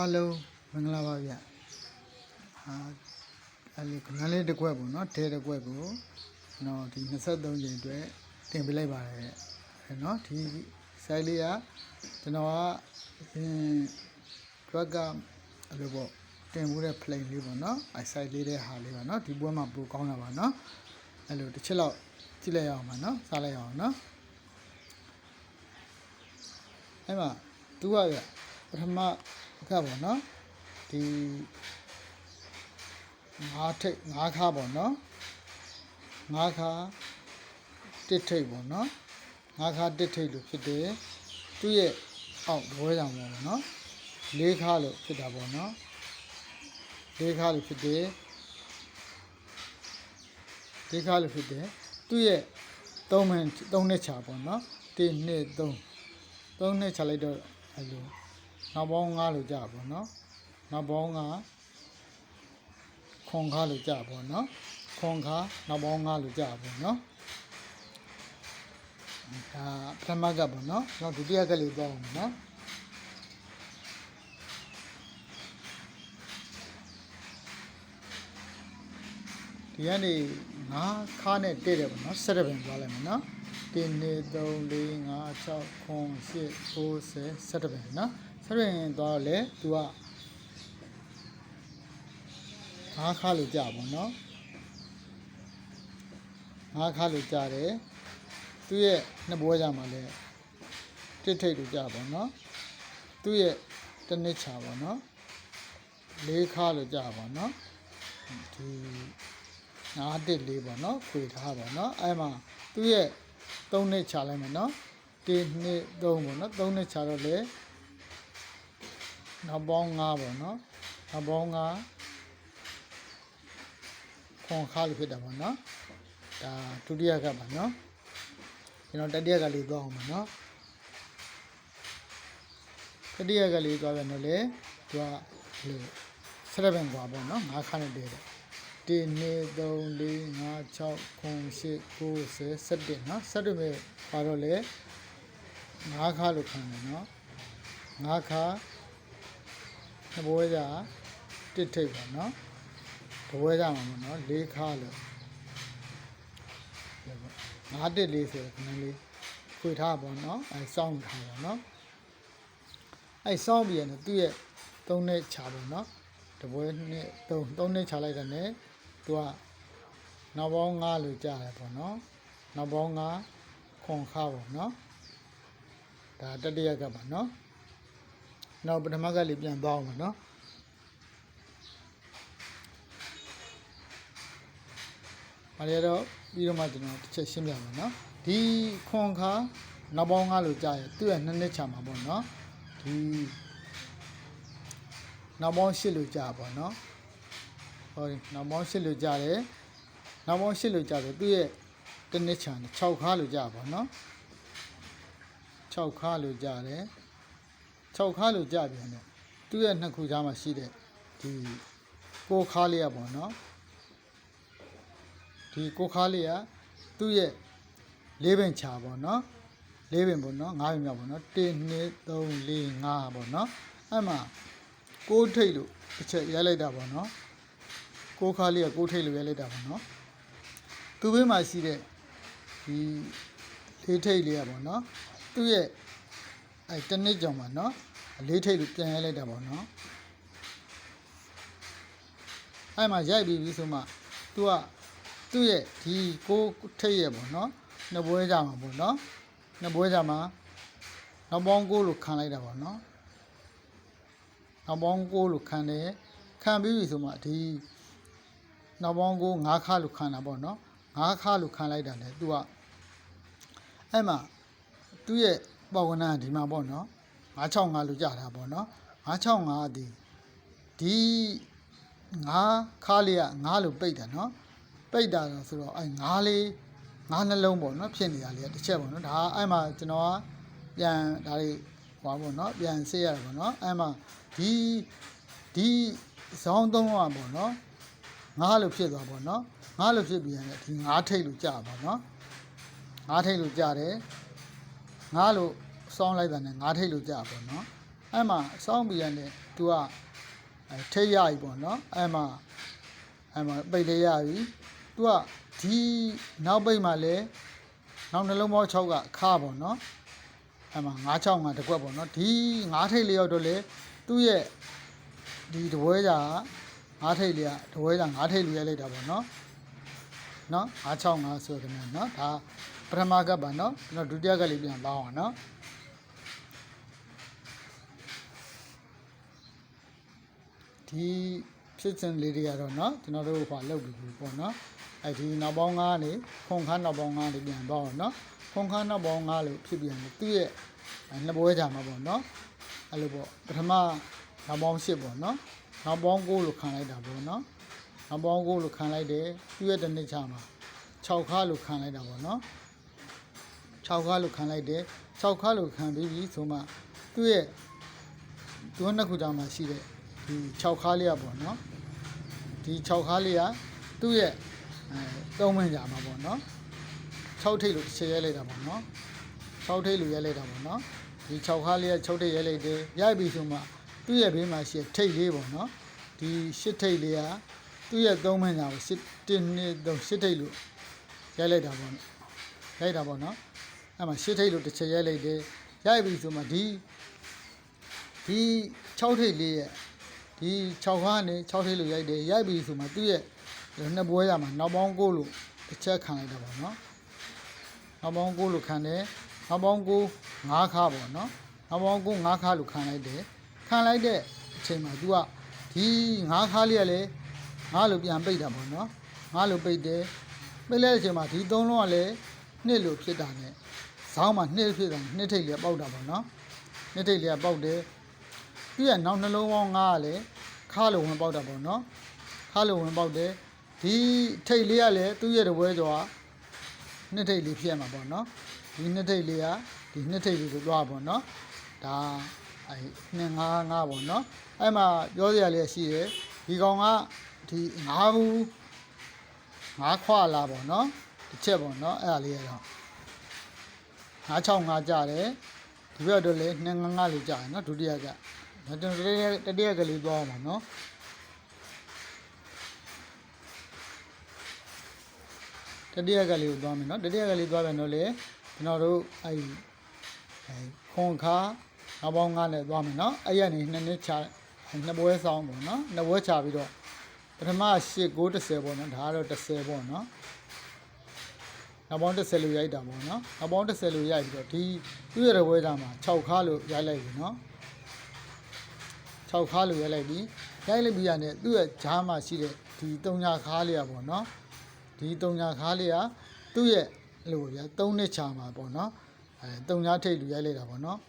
အားလုံးမင်္ဂလာပါဗျာအာအဲ့ဒီခဏလေးတစ်ခွက်ပေါ့နော်တဲတစ်ခွက်ကိုကျွန်တော်ဒီ23ချိန်အတွက်တင်ပေးလိုက်ပါတယ်အဲ့နော်ဒီ site လေးကကျွန်တော်ကအရင်တွက်ကအဲ့လိုပေါ့တင်ဖို့တဲ့ plane လေးပေါ့နော်အဲ့ site လေးတဲ့ဟာလေးပါနော်ဒီပွဲမှာပိုကောင်းတာပါနော်အဲ့လိုတစ်ချက်လောက်ကြည့်လိုက်ရအောင်ပါနော်စားလိုက်ရအောင်နော်အဲ့မှာသူကဗျပထမ ကပေါ့နော်ဒီငါးထိတ်ငါးခါပေါ့နော်ငါးခါတစ်ထိတ်ပေါ့နော်ငါးခါတစ်ထိတ်လို့ဖြစ်တယ်သူ့ရဲ့အောက်ဘွဲဆောင်ပေါ့နော်လေးခါလို့ဖြစ်တာပေါ့နော်လေးခါလို့ဖြစ်တယ်လေးခါလို့ဖြစ်တယ်သူ့ရဲ့သုံးမန်းသုံးနှစ်ချာပေါ့နော်1 2 3 3နှစ်ချလိုက်တော့အဲ့လို နောက်ပေါင်း9လို့ကြာပေါ့နော်နောက်ပေါင်း9ခွန်ခါလို့ကြာပေါ့နော်ခွန်ခါနောက်ပေါင်း9လို့ကြာပေါ့နော်ဒါပထမကပေါ့နော်နောက်ဒုတိယကလေးပေါ့အောင်နော်ဒီကနေ9ခါနဲ့တည့်တယ်ပေါ့နော်ဆက်ရပင်သွားလိုက်မယ်နော်1 2 3 4 5 6 9 10 90 17ပဲเน ဆက်တွင်သွားတော့လေသူကငါးခါလို့ကြာပေါ့နော်ငါးခါလို့ကြာတယ်သူ့ရဲ့နှစ်ပွဲကြမှာလဲတစ်ထိတ်လို့ကြာပေါ့နော်သူ့ရဲ့တနစ်ချာပေါ့နော်လေးခါလို့ကြာပေါ့နော်ဒီငါးတစ်လေးပေါ့နော်ခွေထားပေါ့နော်အဲ့မှာသူ့ရဲ့သုံးနှစ်ချလိုက်မယ်နော်1 2 3ပေါ့နော်သုံးနှစ်ချတော့လေ နောက်ပေါင်း9ပေါ့နော်နောက်ပေါင်း9ခွန်ခါလို့ဖြစ်တာပေါ့နော်ဒါဒုတိယကပါနော်ကျွန်တော်တတိယကလေးသွားအောင်ပါနော်တတိယကလေးသွားပြန်တော့လေသူကလေ7ကွာပေါ့နော်9ခါနဲ့တည်းတယ်1 2 3 4 5 6 7 8 9 10 11နော်7ပဲပါတော့လေ9ခါလို့ခံတယ်နော်9ခါ နှစ်ပွဲကြတစ်ထိပ်ပါနော်တပွဲကြမှာပေါ့နော်လေးခါလို့ငါးတစ်လေးဆိုခဏလေးခွေထားပါနော်အဲစောင့်ထားပါနော်အဲစောင့်ပြီးရတယ်သူ့ရဲ့သုံးနဲ့ခြားပါနော်တပွဲနဲ့သုံးသုံးနဲ့ခြားလိုက်တယ်နဲ့သူကနောက်ပေါင်း9လို့ကြားတယ်ပေါ့နော်နောက်ပေါင်း9ခွန်ခါပေါ့နော်ဒါတတိယကပ်ပါနော် နောက်ပထမကလေးပြန်သွားအောင်ပါနော်ဒါရတော့ပြီးတော့မှကျွန်တော်တစ်ချက်ရှင်းပြမယ်နော်ဒီခွန်ခါနောက်ပေါင်း9လို့ကြားရသူ့ရဲ့နှစ်နှစ်ချာမှာပေါ့နော်ဒီနောက်ပေါင်း10လို့ကြားပါနော်ဟောဒီနောက်ပေါင်း8လို့ကြားတယ်နောက်ပေါင်း8လို့ကြားတယ်သူ့ရဲ့တစ်နှစ်ချာနဲ့6ခါလို့ကြားပါတော့6ခါလို့ကြားတယ် 6ခါလို့ကြားပြန်တယ်သူ့ရဲ့နှစ်ခုကြားမှာရှိတဲ့ဒီကိုခါလေးရပေါ့နော်ဒီကိုခါလေးကသူ့ရဲ့လေးပင်ချာပေါ့နော်လေးပင်ပေါ့နော်၅ပင်မြောက်ပေါ့နော်1 2 3 4 5ပေါ့နော်အဲ့မှာကိုးထိတ်လို့တစ်ချက်ရိုက်လိုက်တာပေါ့နော်ကိုးခါလေးကကိုးထိတ်လို့ရဲလိုက်တာပေါ့နော်သူ့ဘေးမှာရှိတဲ့ဒီလေးထိတ်လေးကပေါ့နော်သူ့ရဲ့အဲတနစ်ကြောင်မှာနော် လေးထိတ်လို့ပြန်ရဲလိုက်တာပေါ့နော်အဲမှာရိုက်ပြီးပြီဆိုမှသူကသူ့ရဲ့ဒီကိုးထိတ်ရဲ့ပေါ့နော်နှစ်ပွဲကြမှာပေါ့နော်နှစ်ပွဲကြမှာနောက်ပေါင်းကိုးလို့ခံလိုက်တာပေါ့နော်နောက်ပေါင်းကိုးလို့ခံတယ်ခံပြီးပြီဆိုမှဒီနောက်ပေါင်းကို9ခါလို့ခံတာပေါ့နော်9ခါလို့ခံလိုက်တာလေ तू ကအဲ့မှာသူ့ရဲ့ပေါကနာဒီမှာပေါ့နော် 965လို့ကြာတာပေါ့နော်965ဒီဒီ9ခါလေးက9လို့ပိတ်တာနော်ပိတ်တာဆိုတော့အဲ့9လေး9နှလုံးပေါ့နော်ဖြစ်နေတာလေးကတစ်ချက်ပေါ့နော်ဒါအဲ့မှာကျွန်တော်ကပြန်ဒါလေးဟောပေါ့နော်ပြန်ဆေးရတယ်ပေါ့နော်အဲ့မှာဒီဒီဇောင်းသုံးကပေါ့နော်ငါးလို့ဖြစ်သွားပါတော့ငါးလို့ဖြစ်ပြီးရင်ဒီငါးထိတ်လို့ကြာပါတော့ငါးထိတ်လို့ကြာတယ်ငါးလို့ စောင်းလိုက်တာနဲ့ငါးထိတ်လို့ကြာပါတော့အဲ့မှာစောင်းပြီးရတယ် तू ကအဲထိတ်ရပြီပေါ့နော်အဲ့မှာအဲ့မှာပိတ်လေးရပြီ तू ကဒီနောက်ပိတ်မှာလဲနောက်နှလုံးပေါင်း6ကခါပေါ့နော်အဲ့မှာ965တစ်ကွက်ပေါ့နော်ဒီ9ထိတ်လေးရောက်တော့လေသူ့ရဲ့ဒီတပွဲကြာ9ထိတ်လေးကတပွဲကြာ9ထိတ်လူရိုက်လိုက်တာပေါ့နော်နော်965ဆိုတဲ့နော်ဒါပထမကပ်ပါနော်ကျွန်တော်ဒုတိယကပ်လေးပြန်ပေါင်းအောင်နော် ဒီဖြစ်စဉ်လေးတွေကတော့เนาะကျွန်တော်တို့ဟိုလောက်ပြီးပြီပေါ့เนาะအဲဒီနောက်ပေါင်း9ကနေခုံခန်းနောက်ပေါင်း9လေးပြန်ပေါ့เนาะခုံခန်းနောက်ပေါင်း9လို့ဖြစ်ပြန်တယ်သူ့ရဲ့အဲနှစ်ပွဲကြမှာပေါ့เนาะအဲ့လိုပေါ့ပထမနောက်ပေါင်း10ပေါ့เนาะနောက်ပေါင်း9လို့ခံလိုက်တာပေါ့เนาะနောက်ပေါင်း9လို့ခံလိုက်တယ်သူ့ရဲ့တစ်နှစ်ချမှာ6ခါလို့ခံလိုက်တာပေါ့เนาะ6ခါလို့ခံလိုက်တယ်6ခါလို့ခံပြီးပြီဆိုမှသူ့ရဲ့သူ့နှစ်ခုကြောင်မှာရှိတဲ့ ဒီ6ခါလေးอ่ะပေါ့เนาะဒီ6ခါလေးอ่ะသူ့ရဲ့အဲသုံးမင်းကြမှာပေါ့เนาะ6ထိပ်လို့တစ်ချက်ရဲလိုက်တာပေါ့เนาะ6ထိပ်လို့ရဲလိုက်တာပေါ့เนาะဒီ6ခါလေးอ่ะ6ထိပ်ရဲလိုက်တယ်ရိုက်ပြီဆိုမှသူ့ရဲ့ဘေးမှာရှိတဲ့ထိပ်လေးပေါ့เนาะဒီ8ထိပ်လေးอ่ะသူ့ရဲ့သုံးမင်းကြပါ8 1 2 3 8ထိပ်လို့ရဲလိုက်တာပေါ့ရိုက်တာပေါ့เนาะအဲ့မှာ8ထိပ်လို့တစ်ချက်ရဲလိုက်တယ်ရိုက်ပြီဆိုမှဒီဒီ6ထိပ်လေးရဲ့ ဒီ6ခါနဲ့6ထိပ်လို့ရိုက်တယ်ရိုက်ပြီဆိုမှသူ့ရဲ့နှစ်ပွဲရမှာနောက်ပေါင်း9လို့တစ်ချက်ခံလိုက်တာပေါ့နော်နောက်ပေါင်း9လို့ခံတယ်နောက်ပေါင်း9 5ခါပေါ့နော်နောက်ပေါင်း9 5ခါလို့ခံလိုက်တယ်ခံလိုက်တဲ့အချိန်မှာ तू ကဒီ5ခါလေးကလည်း5လို့ပြန်ပိတ်တာပေါ့နော်5လို့ပိတ်တယ်ပိတ်လိုက်တဲ့အချိန်မှာဒီ3လုံးကလည်းနှစ်လို့ဖြစ်တာနဲ့ဇောင်းမှာနှစ်ဖြစ်တာနှစ်ထိပ်လေးပေါက်တာပေါ့နော်နှစ်ထိပ်လေးပေါက်တယ် သူရဲ့နောက်နှလုံးပေါင်းငါးကလည်းခါလိုဝင်ပေါက်တာပေါ့နော်ခါလိုဝင်ပေါက်တယ်ဒီထိတ်လေးကလည်းသူ့ရဲ့တပွဲကျော်ကနှစ်ထိတ်လေးဖြစ်ရမှာပေါ့နော်ဒီနှစ်ထိတ်လေးကဒီနှစ်ထိတ်လေးကိုသွားပါပေါ့နော်ဒါအဲနှစ်ငါးငါးပေါ့နော်အဲ့မှာပြောစရာလေးရှိတယ်ဒီကောင်ကဒီငါးဘူးငါးခွာလာပေါ့နော်တစ်ချက်ပေါ့နော်အဲ့ဒါလေးရတော့ငါး6ငါးကြတယ်ဒီဘက်တော့လေနှစ်ငါးငါးလေးကြတယ်နော်ဒုတိယက ဒါကျွန်တော်တတိယတတိယကလေးသွားအောင်ပါနော်တတိယကလေးကိုသွားမယ်နော်တတိယကလေးသွားပြန်တော့လေကျွန်တော်တို့အဲအဲခွန်ခါနောက်ပေါင်း9နဲ့သွားမယ်နော်အဲ့ရနေနှစ်နှစ်ချနှစ်ပွဲဆောင်ပေါ့နော်နှစ်ပွဲချပြီးတော့ပထမ8 9 10ပေါ့နော်ဒါကတော့10ပေါ့နော်နောက်ပေါင်း10လို့ရိုက်တာပေါ့နော်နောက်ပေါင်း10လို့ရိုက်ပြီးတော့ဒီသူ့ရဲ့ပွဲကြမှာ6ခါလို့ရိုက်လိုက်ပြီနော် 6ခါလိုရိုက်လိုက်ပြီးရိုက်လိုက်ပြီးရတယ်သူ့ရဲ့ဂျားမှာရှိတဲ့ဒီတုံညာခါလေးอ่ะပေါ့နော်ဒီတုံညာခါလေးอ่ะသူ့ရဲ့အဲ့လိုဗျာ3နှစ်ချာမှာပေါ့နော်အဲတုံညာထိတ်လူရိုက်လိုက်တာပေါ့နော်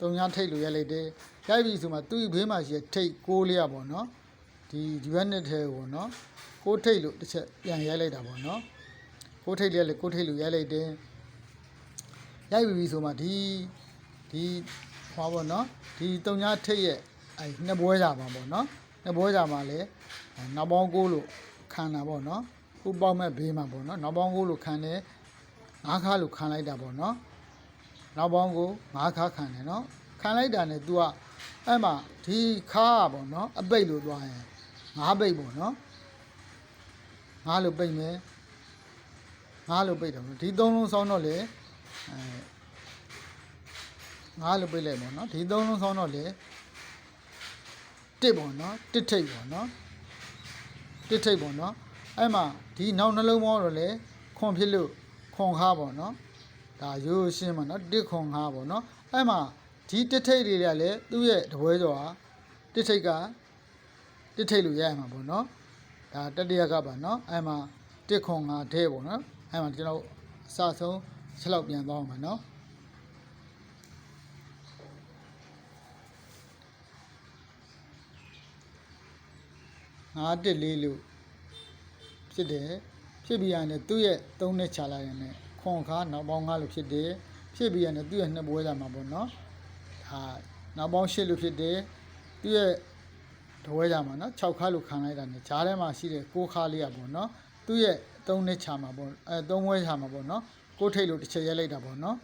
တုံညာထိတ်လူရိုက်လိုက်တယ်ရိုက်ပြီးဆိုမှသူ့ဘေးမှာရှိတဲ့ထိတ်ကိုးလေးอ่ะပေါ့နော်ဒီဒီဘက်နဲ့ထဲပေါ့နော်ကိုးထိတ်လို့တစ်ချက်ပြန်ရိုက်လိုက်တာပေါ့နော်ကိုးထိတ်လေးလည်းကိုးထိတ်လူရိုက်လိုက်တယ်ရိုက်ပြီးပြီဆိုမှဒီဒီ ဟောပါတော့ဒီတုံညာထိတ်ရဲ့အဲနှစ်ပွဲကြပါပေါ့နော်နှစ်ပွဲကြမှာလည်းနောက်ပေါင်းကိုလို့ခံတာပေါ့နော်ခုပေါက်မဲ့ဘေးမှာပေါ့နော်နောက်ပေါင်းကိုလို့ခံတယ်ငါးခါလို့ခံလိုက်တာပေါ့နော်နောက်ပေါင်းကိုငါးခါခံတယ်နော်ခံလိုက်တာနဲ့ तू ကအဲ့မှာဒီခါပေါ့နော်အပိတ်လို့သွားရင်ငါးပိတ်ပေါ့နော်ငါးလို့ပိတ်မယ်ငါးလို့ပိတ်တယ်ပေါ့ဒီသုံးလုံးစောင်းတော့လေအဲ ငါးလို့ပြလိုက်ပါတော့ဒီသုံးလုံးဆောင်းတော့လေတစ်ပေါ့နော်တစ်ထိပ်ပေါ့နော်တစ်ထိပ်ပေါ့နော်အဲ့မှာဒီနောက်နှလုံးပေါင်းတော့လေခွန်ဖြစ်လို့ခွန်ခါပေါ့နော်ဒါရိုးရိုးရှင်းပါနော်တစ်ခွန်ခါပေါ့နော်အဲ့မှာဒီတစ်ထိပ်တွေကလည်းသူ့ရဲ့တပွဲကျော်ဟာတစ်ထိပ်ကတစ်ထိပ်လို့ရရမှာပေါ့နော်ဒါတတိယကပါနော်အဲ့မှာတစ်ခွန်ခါထဲပေါ့နော်အဲ့မှာကျွန်တော်အစဆုံးချက်လောက်ပြန်သွားအောင်ပါနော် ငါးတစ်လေးလို့ဖြစ်တယ်ဖြစ်ပြီးရတယ်သူ့ရဲ့သုံးနှစ်ချလာရင်လည်းခွန်ခါနောက်ပေါင်းငါးလို့ဖြစ်တယ်ဖြစ်ပြီးရတယ်သူ့ရဲ့နှစ်ပွဲလာမှာပေါ့နော်ဒါနောက်ပေါင်းရှစ်လို့ဖြစ်တယ်သူ့ရဲ့တပွဲကြမှာနော်6ခါလို့ခံလိုက်တာနဲ့ဂျားထဲမှာရှိတဲ့6ခါလေးอ่ะပေါ့နော်သူ့ရဲ့သုံးနှစ်ချမှာပေါ့အဲသုံးပွဲချမှာပေါ့နော်ကိုထိတ်လို့တစ်ချက်ရဲလိုက်တာပေါ့နော်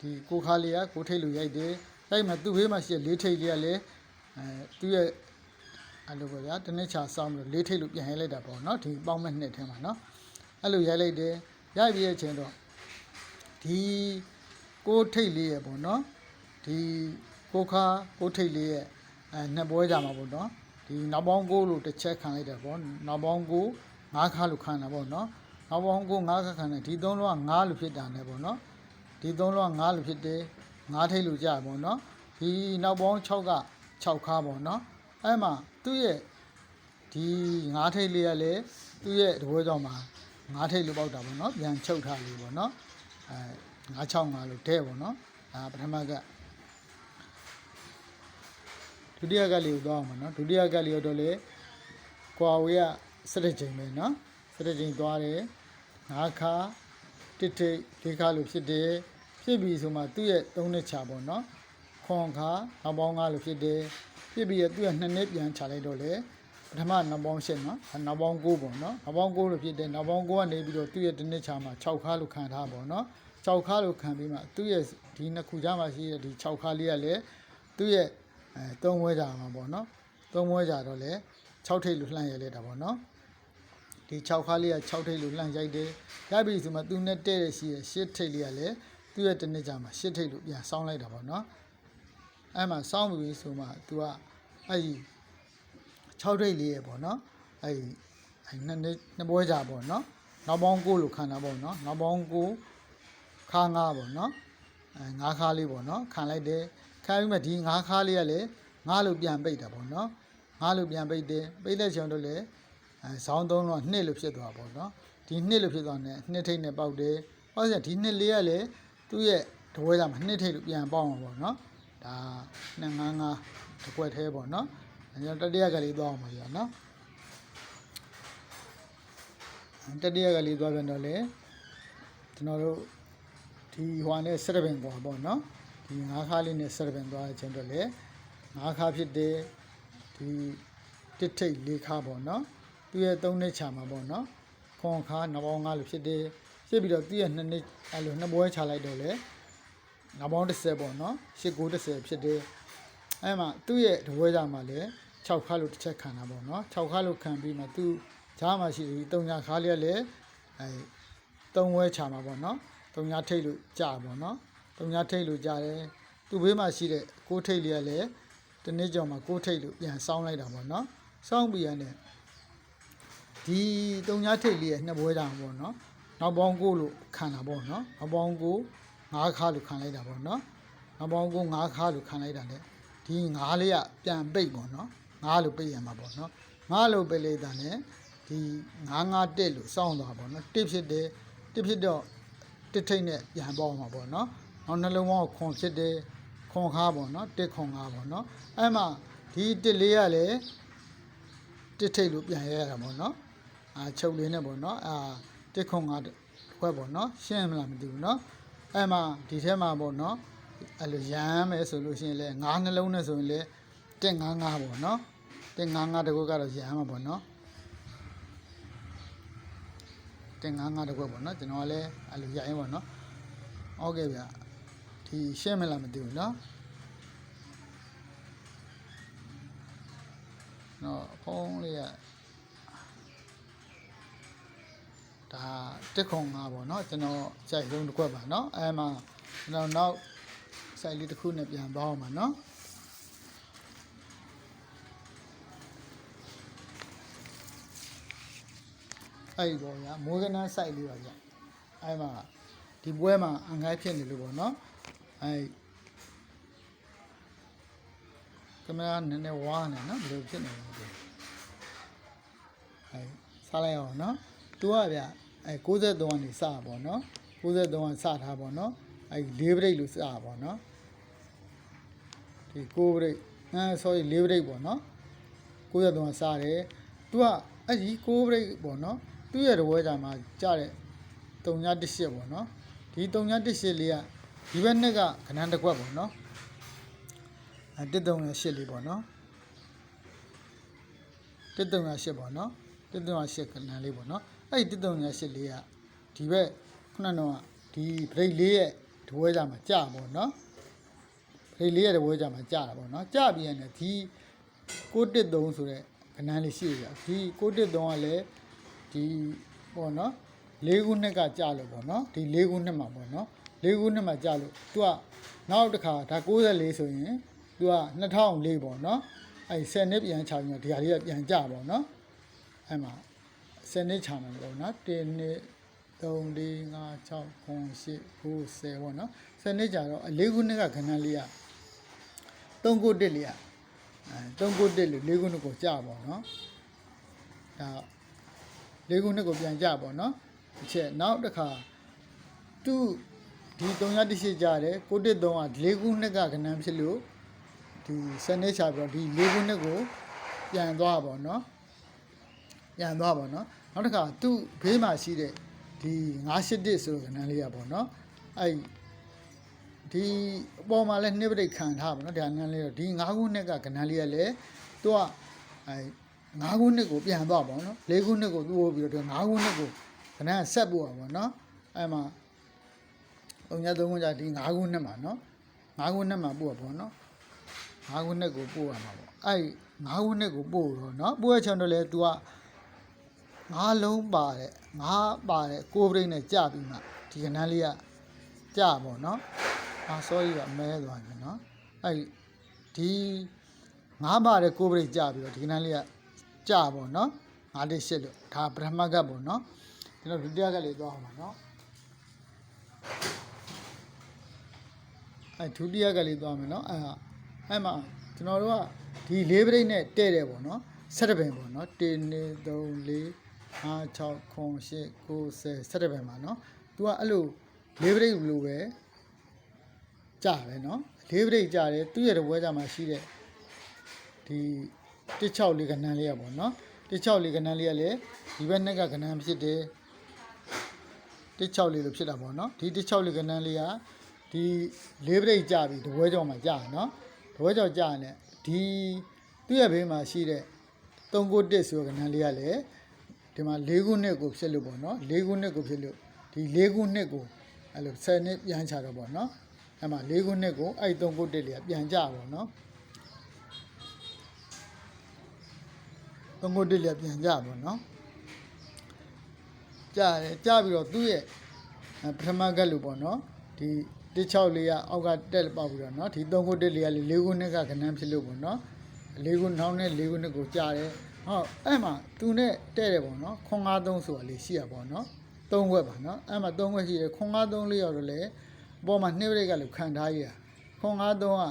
ဒီကိုခါလေးကကိုထိတ်လို့ရိုက်တယ်ရိုက်မှသူ့ဘေးမှာရှိတဲ့လေးထိတ်လေးကလည်းအဲသူ့ရဲ့ အဲ့လိုပေါ့ဗျာတနစ်ချာစောင်းပြီးတော့လေးထိတ်လို့ပြန်ရိုက်လိုက်တာပေါ့နော်ဒီပေါင်းမဲ့နှစ်ထဲမှာနော်အဲ့လိုရိုက်လိုက်တယ်ရိုက်ပြီးတဲ့အချိန်တော့ဒီကိုထိတ်လေးရဲ့ပေါ့နော်ဒီကိုခါကိုထိတ်လေးရဲ့အဲနှစ်ပွဲကြမှာပေါ့နော်ဒီနောက်ပေါင်းကိုလို့တစ်ချက်ခံလိုက်တယ်ပေါ့နောက်ပေါင်းကိုငါးခါလို့ခံတာပေါ့နော်နောက်ပေါင်းကိုငါးခါခံတယ်ဒီသုံးလုံးကငါးလို့ဖြစ်တာနဲ့ပေါ့နော်ဒီသုံးလုံးက9လို့ဖြစ်တယ်9ထိတ်လို့ကြာပေါ့နော်ဒီနောက်ပေါင်း6က6ခါပေါ့နော်အဲ့မှာ သူ့ရဲ့ဒီ9ထိတ်လေးကလည်းသူ့ရဲ့တပွဲကြောင့်မှာ9ထိတ်လို့ပေါက်တာပေါ့နော်ပြန်ချုပ်ထားလေးပေါ့နော်အဲ965လို့တဲ့ပေါ့နော်ဒါပထမကဒုတိယကလေးကိုသွားအောင်ပါနော်ဒုတိယကလေးတော့လေကွာဝေးက17ချိန်ပဲနော်17ချိန်သွားတယ်9ခါတစ်ထိတ်လေးခါလို့ဖြစ်တယ်ဖြစ်ပြီဆိုမှသူ့ရဲ့သုံးနှစ်ချပေါ့နော်ခွန်ခါနောက်ပေါင်းကားလို့ဖြစ်တယ် ဖြစ်ပြီးရသူ့ရဲ့နှစ်နှစ်ပြန်ချလိုက်တော့လေပထမနောက်ပေါင်းရှစ်နော်အဲနောက်ပေါင်း9ပေါ့နော်နောက်ပေါင်း9လို့ဖြစ်တယ်နောက်ပေါင်း9ကနေပြီးတော့သူ့ရဲ့တစ်နှစ်ချမှာ6ခါလို့ခံထားပေါ့နော်6ခါလို့ခံပြီးမှသူ့ရဲ့ဒီနှစ်ခုကြားမှာရှိတဲ့ဒီ6ခါလေးကလည်းသူ့ရဲ့အဲသုံးဝဲကြမှာပေါ့နော်သုံးဝဲကြတော့လေ6ထိတ်လို့လှမ်းရလဲတာပေါ့နော်ဒီ6ခါလေးက6ထိပ်လို့လှန့်ရိုက်တယ်။ရိုက်ပြီဆိုမှသူနဲ့တဲ့တဲ့ရှိရဲ့10ထိပ်လေးကလည်းသူ့ရဲ့တစ်နှစ်ကြာမှာ10ထိပ်လို့ပြန်ဆောင်းလိုက်တာပေါ့နော်။အဲ့မှာဆောင်းပြီဆိုမှ तू က အဲ့ဒီ6ထိပ်လေးရဲ့ပေါ့နော်။အဲ့ဒီအဲ့နှစ်နှစ်နှစ်ပွဲကြာပေါ့နော်။နောက်ပေါင်း9လို့ခံတာပေါ့နော်။နောက်ပေါင်း9ခါ9ပေါ့နော်။အဲ9ခါလေးပေါ့နော်။ခံလိုက်တယ်။ခံပြီးမှဒီ9ခါလေးကလည်း9လို့ပြန်ပိတ်တာပေါ့နော်။9လို့ပြန်ပိတ်တယ်။ပိတ်တဲ့ချိန်တော့လေအဲဇောင်းသုံးတော့နှစ်လို့ဖြစ်သွားပါတော့ဒီနှစ်လို့ဖြစ်သွားတယ်နှစ်ထိတ်နဲ့ပေါက်တယ်ဟောစရာဒီနှစ်လေးကလည်းသူ့ရဲ့တပွဲသားမှာနှစ်ထိတ်လို့ပြန်ပေါက်မှာပေါ့နော်ဒါနှစ်ငန်းငါ တစ်ခွက်သေးပေါ့နော်အဲကျွန်တော်တတိယကလေးသွားအောင်ပါရနော်တတိယကလေးသွားပြန်တော့လေကျွန်တော်တို့ဒီဟွာနဲ့ဆက်ရပင်ကွာပေါ့နော်ဒီငါးခါလေးနဲ့ဆက်ရပင်သွားတဲ့ချိန်တော့လေငါးခါဖြစ်တယ်ဒီတစ်ထိတ်လေးခါပေါ့နော်သူ့ရဲ့၃နှစ်ချာမှာပေါ့နော်ခွန်ခါနဘောင်းငါလို့ဖြစ်တယ်ဖြစ်ပြီးတော့သူ့ရဲ့2နှစ်အဲ့လိုနှစ်ပွဲချလိုက်တော့လေနဘောင်း30ပေါ့နော်8 9 30ဖြစ်တယ် အဲ့မှာသူ့ရဲ့တပွဲကြမှာလေ6ခါလို့တစ်ချက်ခံတာပေါ့နော်6ခါလို့ခံပြီးမှသူဂျားမှာရှိဒီ3ညာခါလေးကလည်းအဲ3ဝဲချမှာပေါ့နော်3ညာထိတ်လို့ကြာပေါ့နော်3ညာထိတ်လို့ကြာတယ်သူ့ဘေးမှာရှိတဲ့6ထိတ်လေးကလည်းတနေ့ကျော်မှာ6ထိတ်လို့ပြန်ဆောင်းလိုက်တာပေါ့နော်ဆောင်းပြီးရတဲ့ဒီတုံညာထိတ်လေးရဲ့နှစ်ပွဲတောင်ပေါ့နော်နောက်ပေါင်းကိုလို့ခံတာပေါ့နော်နောက်ပေါင်းကိုငါးခါလို့ခံလိုက်တာပေါ့နော်နောက်ပေါင်းကိုငါးခါလို့ခံလိုက်တာ ਨੇ ဒီငါးလေးကပြန်ပိတ်ပေါ့နော်ငါးလို့ပိတ်ရမှာပေါ့နော်ငါးလို့ပိတ်လိုက်တာ ਨੇ ဒီငါးငါးတက်လို့စောင်းသွားပေါ့နော်တစ်ဖြစ်တယ်တစ်ဖြစ်တော့တစ်ထိတ်နဲ့ပြန်ပေါင်းမှာပေါ့နော်နောက်နှလုံးပေါင်းခွန်ဖြစ်တယ်ခွန်ခါပေါ့နော်တစ်ခွန်ခါပေါ့နော်အဲ့မှာဒီတစ်လေးကလည်းတစ်ထိတ်လို့ပြန်ရရတာပေါ့နော်အာချုပ်လေးနဲ့ပေါ့နော်အာတစ်ခုံငါခွဲပေါ့နော်ရှင်းမလားမသိဘူးနော်အဲ့မှာဒီထဲမှာပေါ့နော် အဲ့လိုရမ်းမယ်ဆိုလို့ရှိရင်လည်းငါးနှလုံးနဲ့ဆိုရင်လည်းတက်ငါးငါးပေါ့နော်တက်ငါးငါးတကုတ်ကတော့ရမ်းမှာပေါ့နော်တက်ငါးငါးတကုတ်ပေါ့နော်ကျွန်တော်ကလည်းအဲ့လိုရရင်ပေါ့နော်ဟုတ်ကဲ့ဗျဒီရှင်းမလားမသိဘူးနော်နော်ဖုန်းလေးကဒါတက်ခုံငါပေါ့နော်ကျွန်တော်ကြိုက်ဆုံးတစ်ခွက်ပါနော်အဲမှာကျွန်တော်နောက် စိုက်လေးတစ်ခုနဲ့ပြန်ပေါင်းပါနော်အဲ့ဒီပေါ်ရမိုးကနားစိုက်လေးပါဗျအဲ့မှာဒီပွဲမှာအငိုင်းဖြစ်နေလို့ပေါ့နော်အဲ့ကင်မရာနည်းနည်းဝါးနေနော်ဘယ်လိုဖြစ်နေလဲအဲစားလိုက်အောင်နော်သူကဗျအဲ63ကနေစပါပေါ့နော်63ကစထားပေါ့နော် အဲ၄ဘရိတ်လို့စပါဘောနော်ဒီ9ဘရိတ်အဲ sorry ၄ဘရိတ်ပေါ့နော်63ကစတယ် तू ကအဲ့ဒီ9ဘရိတ်ပေါ့နော်သူ့ရဲ့တပွဲကြမှာကြားတဲ့318ပေါ့နော်ဒီ318လေးကဒီဘက်နှစ်ကခဏတစ်ခွက်ပေါ့နော်အဲ138လေးပေါ့နော်138ပေါ့နော်138ခဏလေးပေါ့နော်အဲ့ဒီ138လေးကဒီဘက်ခုနကတော့ဒီ break လေးရဲ့ တပွဲကြမှာကြာပေါ့နော်ပရိတ်လေးရဲ့တပွဲကြမှာကြာတာပေါ့နော်ကြာပြီးရင်လည်းဒီ613ဆိုတဲ့ခဏလေးရှိရဒီ613ကလည်းဒီပေါ့နော်၄ခုနှစ်ကကြာလို့ပေါ့နော်ဒီ၄ခုနှစ်မှာပေါ့နော်၄ခုနှစ်မှာကြာလို့ तू ကနောက်တစ်ခါဒါ64ဆိုရင် तू က2004ပေါ့နော်အဲ10နှစ်ပြန်ချပြီးတော့ဒီဟာလေးကပြန်ကြာပေါ့နော်အဲ့မှာစနစ်ချာမယ်ပေါ့နော်1 2 3 4 5 6 9 10 9 10ပေါ့နော်စနစ်ကြတော့အလေးခုနှစ်ကခဏလေးက3ခုတစ်လေးကအဲ3ခုတစ်လို့4ခုနှစ်ကိုကြာပေါ့နော်ဒါ4ခုနှစ်ကိုပြန်ကြာပေါ့နော်အချက်နောက်တစ်ခါသူဒီ300တစ်ရှိကြတယ်ကိုတစ်3က4ခုနှစ်ကခဏဖြစ်လို့ဒီစနစ်ချပြီးတော့ဒီ4ခုနှစ်ကိုပြန်သွားပါတော့နော်ပြန်သွားပါတော့နောက်တစ်ခါသူ့ဘေးမှာရှိတဲ့ ဒီ981ဆိုတဲ့ကဏ္ဍလေးရပါတော့အဲ့ဒီအပေါ်မှာလဲနှိပရိတ်ခံထားပါတော့ဒါနန်းလေးတော့ဒီ9ခုနှစ်ကကဏ္ဍလေးရလဲသူကအဲ့9ခုနှစ်ကိုပြန်သွားပါတော့4ခုနှစ်ကိုသူ့ဟိုပြီးတော့9ခုနှစ်ကိုကဏ္ဍဆက်ပို့ပါပါတော့အဲ့မှာပုံညာသုံးခုကြဒီ9ခုနှစ်မှာနော်9ခုနှစ်မှာပို့ပါပေါ့နော်9ခုနှစ်ကိုပို့ရမှာပေါ့အဲ့9ခုနှစ်ကိုပို့တော့နော်ပို့ရချင်တော့လဲ तू က ငါးလုံးပါတဲ့ငါးပါတဲ့ကိုယ်ပရိတ်နဲ့ကြပြီးမှဒီကနန်းလေးကကြပေါ့နော်အာ sorry ကမဲသွားပြီနော်အဲ့ဒီငါးပါတဲ့ကိုယ်ပရိတ်ကြပြီးတော့ဒီကနန်းလေးကကြပေါ့နော်ငါးတစ်ရှစ်လို့ဒါပထမကပေါ့နော်ကျွန်တော်ဒုတိယကလေးသွားအောင်ပါနော်အဲ့ဒုတိယကလေးသွားမယ်နော်အဲ့ဟာအဲ့မှာကျွန်တော်တို့ကဒီလေးပရိတ်နဲ့တဲ့တယ်ပေါ့နော်ဆက်တပင်ပေါ့နော်1 2 3 4 5 6 9 10 10 17ပဲမှာเนาะ तू ကအဲ့လိုလေးပရိတ်လိုပဲကြာပဲเนาะလေးပရိတ်ကြာတယ်သူ့ရဲ့တပွဲကြာမှာရှိတဲ့ဒီ16လေးကဏ္ဍလေးရပါเนาะ16လေးကဏ္ဍလေးကလည်းဒီဘက်နဲ့ကကဏ္ဍဖြစ်တယ်16လေးလို့ဖြစ်တာပေါ့เนาะဒီ16လေးကဏ္ဍလေးကဒီလေးပရိတ်ကြာပြီတပွဲကြောမှာကြာเนาะတပွဲကြောကြာရင်ဒီသူ့ရဲ့ဘေးမှာရှိတဲ့391ဆိုတဲ့ကဏ္ဍလေးကလည်း ဒီမှာ၄ခုနှစ်ကိုဖြစ်လို့ပေါ့နော်၄ခုနှစ်ကိုဖြစ်လို့ဒီ၄ခုနှစ်ကိုအဲ့လို10နှစ်ပြန်ချတော့ပေါ့နော်အဲ့မှာ၄ခုနှစ်ကိုအဲ့၃ခုတက်လျာပြန်ကြပေါ့နော်၃ခုတက်လျာပြန်ကြပေါ့နော်ကြာတယ်ကြာပြီးတော့သူ့ရဲ့ပထမကတ်လို့ပေါ့နော်ဒီ16လေးကအောက်ကတက်ပေါက်ပြီးတော့နော်ဒီ3ခုတက်လေးကလေးခုနှစ်ကခဏန်းဖြစ်လို့ပေါ့နော်လေးခုနှောင်းနဲ့လေးခုနှစ်ကိုကြာတယ် ဟုတ်အဲ့မှာသူနဲ့တဲ့တယ်ပေါ့နော်ခွန်53ဆိုတာလေးရှိရပေါ့နော်၃ခွက်ပါနော်အဲ့မှာ၃ခွက်ရှိတယ်ခွန်53လေးရောက်တော့လေအပေါ်မှာနှိမ့်ရိတ်ကလည်းခံထားရတာခွန်53က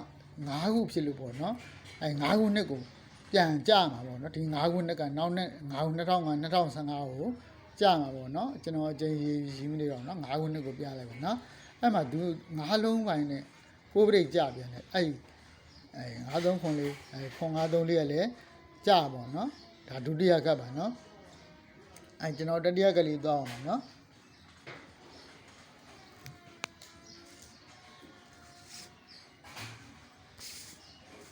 ၅ခုဖြစ်လို့ပေါ့နော်အဲ့၅ခုနှစ်ကိုပြန်ကြမှာပေါ့နော်ဒီ၅ခုနှစ်ကနောက်နဲ့၅ခု2005 2015ကိုကြမှာပေါ့နော်ကျွန်တော်အချိန်ရေးရေးမနေတော့နော်၅ခုနှစ်ကိုပြလိုက်ပါနော်အဲ့မှာသူ၅လုံးပိုင်းနဲ့ကိုယ်ပရိတ်ကြပြန်တယ်အဲ့အဲ53ခွန်လေးအဲခွန်53လေးကလည်း ကြပါနော်ဒါဒုတိယကပ်ပါနော်အဲကျွန်တော်တတိယကလေးသွားအောင်ပါနော်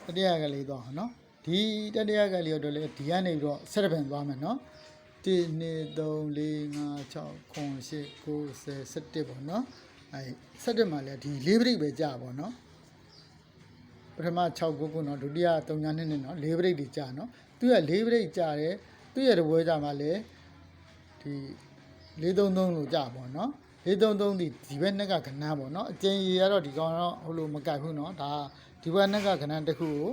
တတိယကလေးသွားအောင်နော်ဒီတတိယကလေးတော့လေဒီကနေပြီးတော့ဆက်ပင်သွားမယ်နော်1 2 3 4 5 6 9 10 17ပေါ့နော်အဲ17မှာလည်းဒီ၄ပြိတ်ပဲကြာပါတော့ ပထမ6ခုခုနော်ဒုတိယ3ညနှစ်နှစ်နော်၄ဘရိတ်တွေကြာနော်သူက၄ဘရိတ်ကြာတယ်သူ့ရဲ့တပွဲကြာမှာလည်းဒီ433လို့ကြာပေါ့နော်433ဒီဒီဘက်နှက်ကကဏ္ဍပေါ့နော်အကျဉ်းကြီးရတော့ဒီကောင်တော့ဟိုလိုမကတ်ဘူးနော်ဒါဒီဘက်နှက်ကကဏ္ဍတစ်ခုကို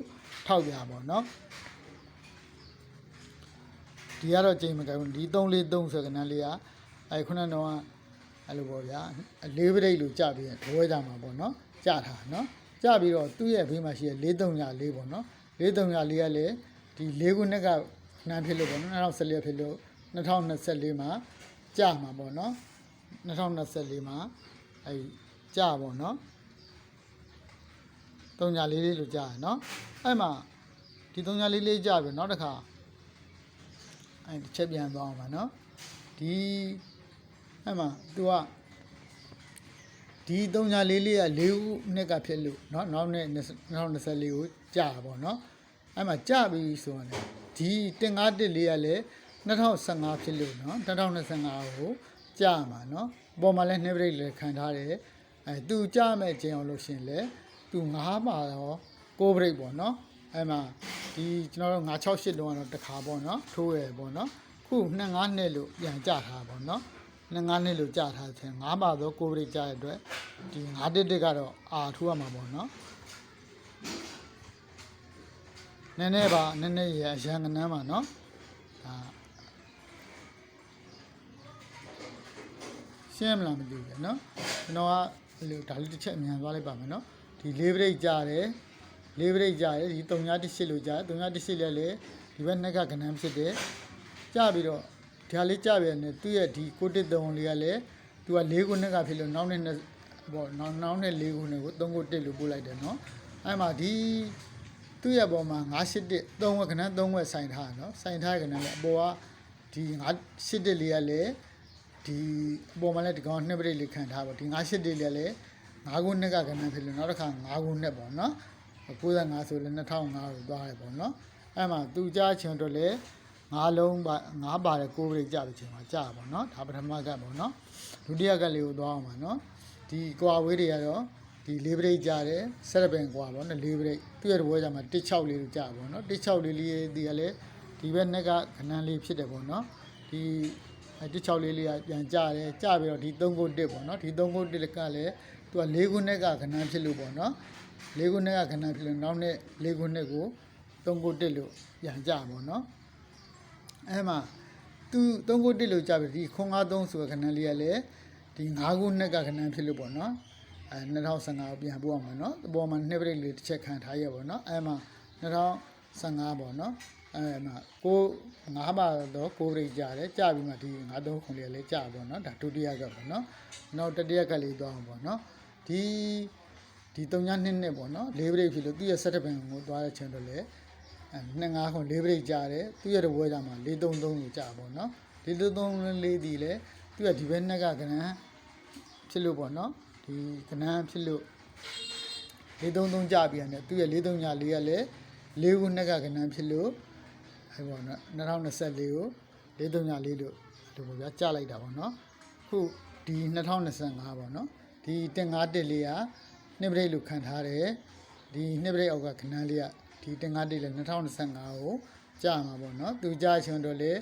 ထောက်ပြပေါ့နော်ဒီကတော့ချိန်မကတ်ဘူးဒီ343ဆိုကဏ္ဍလေးကအဲခုနကတော့အဲ့လိုပေါ့ဗျာ၄ဘရိတ်လို့ကြာပြီးရတပွဲကြာမှာပေါ့နော်ကြာတာနော် ကြပြီးတော့သူ့ရဲ့ဘေးမှာရှိတဲ့4304ပေါ့နော်4304ကလည်းဒီ၄ခုနှစ်ကနှမ်းဖြစ်လို့ပေါ့နော်2014ဖြစ်လို့2024မှာကြာမှာပေါ့နော်2024မှာအဲကြာပေါ့နော်304လေးလို့ကြာရနော်အဲ့မှာဒီ304လေးကြာပြီနောက်တစ်ခါအဲတစ်ချက်ပြန်သွားအောင်ပါနော်ဒီအဲ့မှာ तू က ဒီ3ညာလေးလေးက၄ခုနှစ်ကဖြစ်လို့เนาะနောက်နဲ့2024ကိုကြာတာပေါ့เนาะအဲ့မှာကြာပြီဆိုရင်ဒီတင်ကားတစ်လေးကလည်း2015ဖြစ်လို့เนาะ2025ကိုကြာမှာเนาะအပေါ်မှာလည်းနှိပရိတ်လည်းခံထားတယ် အဲသူကြားမဲ့ကျင်အောင်လို့ရှရင်လေသူငားပါတော့ကိုဘရိတ်ပေါ့နော်အဲမှာဒီကျွန်တော်တို့968တုန်းကတော့တစ်ခါပေါ့နော်ထိုးရပေါ့နော်ခု25နှစ်လို့ပြန်ကြထားပေါ့ နော်25နှစ်လို့ကြထားခြင်း9ပါတော့ကိုဘရိတ်ကြတဲ့အတွက်ဒီ9တက်တက်ကတော့အာထိုးရမှာပေါ့နော်နည်းနည်းပါနည်းနည်းရအရန်ကနန်းပါနော်ဒါရှင်းမလားမသိဘူးလေနော်ကျွန်တော်ကဒီလိုဒါလေးတစ်ချက်အမြန်သွားလိုက်ပါမယ်နော်ဒီလေးဘရိတ်ကြတယ်လေးဘရိတ်ကြတယ်ဒီ318လို့ကြတယ်318လည်းလေဒီဘက်နှက်ကကနန်းဖြစ်တယ်ကြပြီးတော့ ဒါလေးကြပြန်တယ်သူ့ရဲ့ဒီကိုတစ်တုံလေးကလည်းသူက၄ခုနှစ်ကဖြစ်လို့နောက်နဲ့နှစ်ပေါ့နောက်နောက်နဲ့၄ခုနှစ်ကို3ခုတစ်လို့ပို့လိုက်တယ်နော်အဲ့မှာဒီသူ့ရဲ့ပေါ်မှာ981 3ဝက်ကနန်း3ဝက်ဆိုင်ထားတယ်နော်ဆိုင်ထားတဲ့ကနန်းလည်းအပေါ်ကဒီ981လေးကလည်းဒီအပေါ်မှာလည်းဒီကောင်နှစ်ပရိတ်လေးခံထားပါဒီ98လေးလည်း9ခုနှစ်ကကဏ္ဍဖြစ်လို့နောက်တစ်ခါ9ခုနှစ်ပေါ့နော်95ဆိုလည်း2005ကိုသွားရပေါ့နော်အဲ့မှာသူကြားချင်တော့လေ 9လုံးပါ9ပါတဲ့ကိုပရိတ်ကြပြီချိန်မှာကြာပါနော်ဒါပထမကပေါ့နော်ဒုတိယကလေးကိုသွားအောင်ပါနော်ဒီကွာဝေးတွေကတော့ဒီလေးပရိတ်ကြတယ်ဆက်ရပင်ကွာပေါ့နော်လေးပရိတ်သူ့ရဲ့တပွဲကြမှာ16လေးကိုကြာပေါ့နော်16လေးလေးဒီကလည်းဒီဘက်နှစ်ကခဏလေးဖြစ်တယ်ပေါ့နော်ဒီအဲတစ်6လေးလေးကပြန်ကြတယ်ကြပြီးတော့ဒီ3ခုတစ်ပေါ့နော်ဒီ3ခုတစ်ကလည်းသူက4ခုနှစ်ကခဏဖြစ်လို့ပေါ့နော်4ခုနှစ်ကခဏဖြစ်လို့နောက်နေ့4ခုနှစ်ကို3ခုတစ်လို့ပြန်ကြပေါ့နော် အဲမှာသူ3ခုတစ်လို့ကြပြီးဒီခွန်53ဆိုတဲ့ခဏလေးကလည်းဒီ5ခုနှစ်ကခဏဖြစ်လို့ပေါ့နော်အဲ2015ကိုပြန်ပို့အောင်ပါနော်အပေါ်မှာနှစ်ပရိတ်လေးတစ်ချက်ခံထားရပါတော့အဲမှာ2015ပေါ့နော်အဲမှာကိုငါးပါတော့ကိုရိတ်ကြတယ်ကြပြီးမှဒီငါးသုံးခွန်လေးလည်းကြပါတော့နော်ဒါဒုတိယကပေါ့နော်နောက်တတိယကလေးသွားအောင်ပေါ့နော်ဒီဒီ3ညနှစ်နှစ်ပေါ့နော်၄ပရိတ်ဖြစ်လို့သူ့ရဲ့ဆက်တပင်ကိုသွားတဲ့ချင်းတော့လေ အဲနှစ်ငါးခွန်၄ပရိတ်ကြတယ်သူ့ရဲ့တပွဲကြမှာ433ကိုကြပါပေါ့နော်433လေးဒီလေသူ့ရဲ့ဒီဘက်နှစ်ကကဏ္ဍဖြစ်လို့ပေါ့နော်ဒီကဏ္ဍဖြစ်လို့433ကြပြန်တယ်သူရဲ့43ညာလေးကလည်း၄ခုနှစ်ကကဏ္ဍဖြစ်လို့အဲပေါ့နော်2024ကို43ညာလေးလို့ဒီလိုဗျာကြလိုက်တာပေါ့နော်ခုဒီ2025ပေါ့နော်ဒီတင်၅တက်လေးကနှစ်ပရိတ်လို့ခံထားတယ်ဒီနှစ်ပရိတ်အောက်ကကဏ္ဍလေးက ဒီတင်္ဂတိလည်း2025ကိုကြာမှာပေါ့နော်သူကြာချင်တော့လေ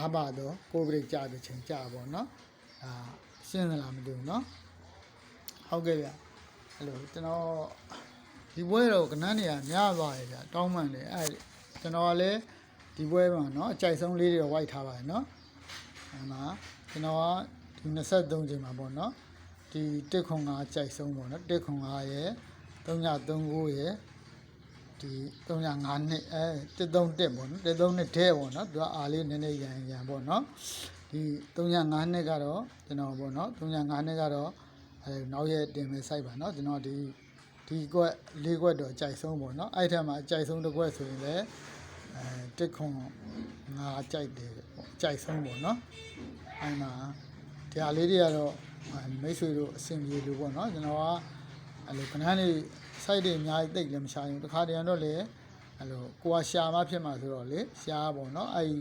၅ပါတော့ကိုဗစ်ကြာတဲ့ချိန်ကြာပေါ့နော်အာရှင်းသလားမသိဘူးနော်ဟုတ်ကဲ့ဗျအဲ့လိုကျွန်တော်ဒီပွဲတော့ကနန်းနေရများသွားတယ်ဗျတောင်းပန်တယ်အဲ့ကျွန်တော်ကလည်းဒီပွဲမှာနော်အကြိုက်ဆုံးလေးတွေတော့ဝိုက်ထားပါတယ်နော်အဲ့မှာကျွန်တော်ကဒီ23ချိန်မှာပေါ့နော်ဒီ105ကြိုက်ဆုံးပေါ့နော်105ရဲ့339ရဲ့ ဒီ305နှစ်အဲ131ပေါ့နော်131နှစ်ထဲပေါ့နော်သူကအားလေးနည်းနည်းရန်ရန်ပေါ့နော်ဒီ305နှစ်ကတော့ကျွန်တော်ပေါ့နော်305နှစ်ကတော့အဲနောက်ရက်တင်မဲ့ site ပါနော်ကျွန်တော်ဒီဒီကွက်လေးကွက်တော့အကြိုက်ဆုံးပေါ့နော်အဲ့ထက်မှာအကြိုက်ဆုံးတစ်ကွက်ဆိုရင်လည်းအဲတစ်ခွန်ငါကြိုက်တယ်ပေါ့အကြိုက်ဆုံးပေါ့နော်အဲ့မှာဒီဟာလေးတွေကတော့မိတ်ဆွေတို့အဆင်ပြေလို့ပေါ့နော်ကျွန်တော်ကအဲ့လိုခဏလေး site တွေအများကြီးတိတ်လည်းမရှာရင်တခါတရံတော့လေအဲ့လိုကိုကရှာမှဖြစ်မှာဆိုတော့လေရှားပေါ့နော်အဲ့ဒီ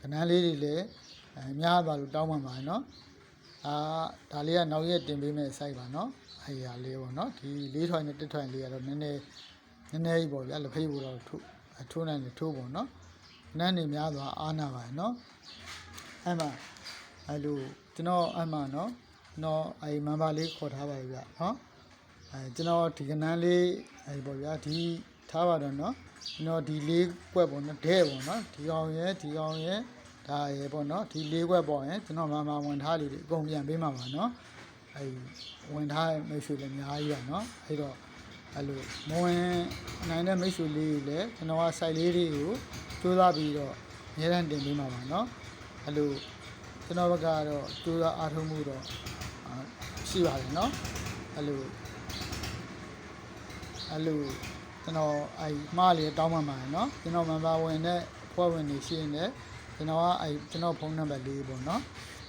ခဏလေးတွေလည်းအဲများသွားလို့တောင်းပန်ပါတယ်နော်အာဒါလေးကနောက်ရက်တင်ပေးမယ့် site ပါနော်အဲ့ဒီဟာလေးပေါ့နော်ဒီလေးထွိုင်နဲ့တစ်ထွိုင်လေးကတော့နည်းနည်းနည်းနည်းကြီးပေါ့ဗျာလက်ဖေးဖို့တော့ထိုးထိုးနိုင်တယ်ထိုးပေါ့နော်နန်းနေများသွားအားနာပါတယ်နော်အဲ့မှာအဲ့လိုကျွန်တော်အဲ့မှာနော်ကျွန်တော်အဲ့မန်ပါလေးခေါ်ထားပါပြီဗျနော် အဲကျွန်တော်ဒီကနန်းလေးအဲပေါ့ဗျာဒီထားပါတော့เนาะကျွန်တော်ဒီလေးကွက်ပေါ့နော်ဒဲပေါ့နော်ဒီကောင်ရဲ့ဒီကောင်ရဲ့ဒါရဲ့ပေါ့နော်ဒီလေးကွက်ပေါ့ရင်ကျွန်တော်မမဝင်ထားလေးတွေအကုန်ပြန်ပေးမှာပါเนาะအဲဝင်ထားမိတ်ဆွေလည်းအများကြီးပါเนาะအဲတော့အဲ့လိုမဝင်နိုင်တဲ့မိတ်ဆွေလေးတွေလည်းကျွန်တော်က site လေးတွေကိုစူးစမ်းပြီးတော့အများတန်းတင်ပေးမှာပါเนาะအဲ့လိုကျွန်တော်ဘက်ကတော့စူးစမ်းအားထုတ်မှုတော့အာရှိပါတယ်เนาะအဲ့လို အဲ့လိုကျွန်တော်အဲ့မှားလေတောင်းပန်ပါတယ်နော်ကျွန်တော်မန်ပါဝင်တဲ့ဖွဲ့ဝင်တွေရှိရင်လည်းကျွန်တော်ကအဲ့ကျွန်တော်ဖုန်းနံပါတ်လေးပေါ့နော်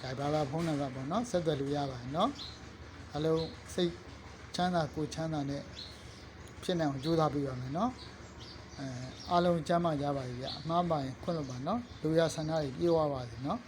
ဒါဘာဘာဖုန်းနံပါတ်ပေါ့နော်ဆက်သွယ်လို့ရပါတယ်နော်အလုံးစိတ်ချမ်းသာကိုချမ်းသာနဲ့ဖြစ်နိုင်အောင်ကြိုးစားပြီးပါမယ်နော်အဲအားလုံးချမ်းသာကြပါစေဗျအမှားပါရင်ခွင့်လွှတ်ပါနော်လူရဆန္ဒတွေပြေဝပါစေနော်